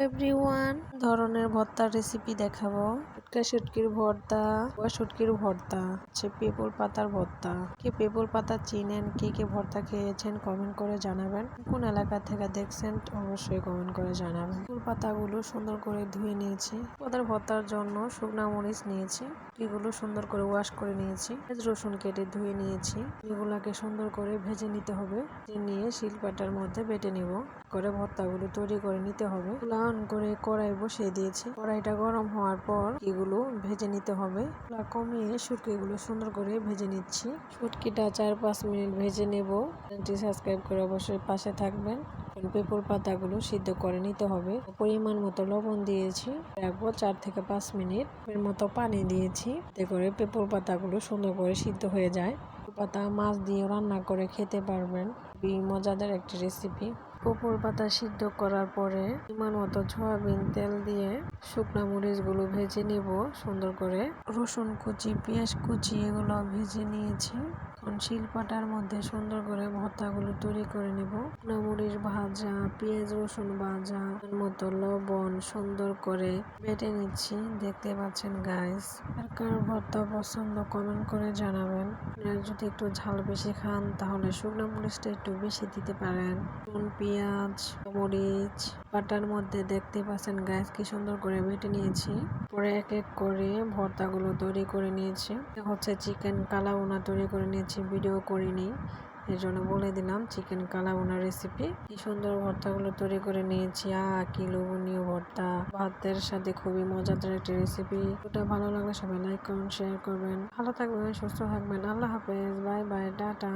Everyone, ধরনের ভর্তার recipe দেখাবো। শুটকা, শুটকির ভর্তা শুটকির ভর্তা, হচ্ছে পেপল পাতার ভর্তা। কে পেপল পাতা চিনেন, কে কে ভর্তা খেয়েছেন কমেন্ট করে জানাবেন। কোন এলাকা থেকে দেখছেন, অবশ্যই কমেন্ট করে জানাবেন। পেপল পাতাগুলো সুন্দর করে ধুয়ে নিয়েছি। ওদের ভর্তার জন্য শুকনা মরিচ নিয়েছি। এগুলো সুন্দর করে ওয়াশ করে নিয়েছি। রসুন কেটে ধুয়ে নিয়েছি। এগুলাকে সুন্দর করে ভেজে নিতে হবে। নিয়ে শিলপাটার মধ্যে বেটে নিব। করে ভর্তাগুলো তৈরি করে নিতে হবে। লান করে কড়াই বসিয়ে দিয়েছি। কড়াইটা গরম হওয়ার পর এগুলো ভেজে নিতে হবে। কমিয়ে শুটকিগুলো সুন্দর করে ভেজে নিচ্ছি। শুটকিটা চার পাঁচ মিনিট ভেজে নেব। চ্যানেলটি সাবস্ক্রাইব করে অবশ্যই পাশে থাকবেন। পেঁপর পাতাগুলো সিদ্ধ করে নিতে হবে। পরিমাণ মতো লবণ দিয়েছি। রাখব চার থেকে পাঁচ মিনিট। এর মতো পানি দিয়েছি। এতে করে পেঁপর পাতাগুলো সুন্দর করে সিদ্ধ হয়ে যায়। পাতা মাছ দিয়ে রান্না করে খেতে পারবেন। খুবই মজাদার একটি রেসিপি পুকুর পাতা সিদ্ধ করার পরে পরিমাণ মতো সয়াবিন তেল দিয়ে শুকনা মরিচগুলো ভেজে নেব সুন্দর করে। রসুন কুচি, পেঁয়াজ কুচি এগুলো ভেজে নিয়েছি। শিলপাটার মধ্যে সুন্দর করে ভর্তাগুলো তৈরি করে নেব। মরিচ ভাজা, পেঁয়াজ রসুন ভাজা মতো লবণ সুন্দর করে বেটে নিচ্ছি। দেখতে পাচ্ছেন গাইস আর কার ভর্তা পছন্দ কমেন্ট করে জানাবেন। যদি একটু ঝাল বেশি খান তাহলে শুকনো মরিচটা একটু বেশি দিতে পারেন। পেঁয়াজ, মরিচ পাটার মধ্যে দেখতে পাচ্ছেন গ্যাস কি সুন্দর করে বেটে নিয়েছি। পরে এক এক করে ভর্তাগুলো তৈরি করে নিয়েছি। হচ্ছে চিকেন কালাউনা তৈরি করে নিয়েছি ভিডিও করিনি। এর জন্য বলে দিলাম চিকেন কালাউনা রেসিপি কি সুন্দর ভর্তাগুলো তৈরি করে নিয়েছি। আ কি লোভনীয় ভর্তা। ভাতের সাথে খুবই মজাদার একটি রেসিপি ওটা ভালো লাগলে সবাই লাইক করুন শেয়ার করবেন। ভালো থাকবেন, সুস্থ থাকবেন। আল্লাহ হাফেজ। Bye bye, tata.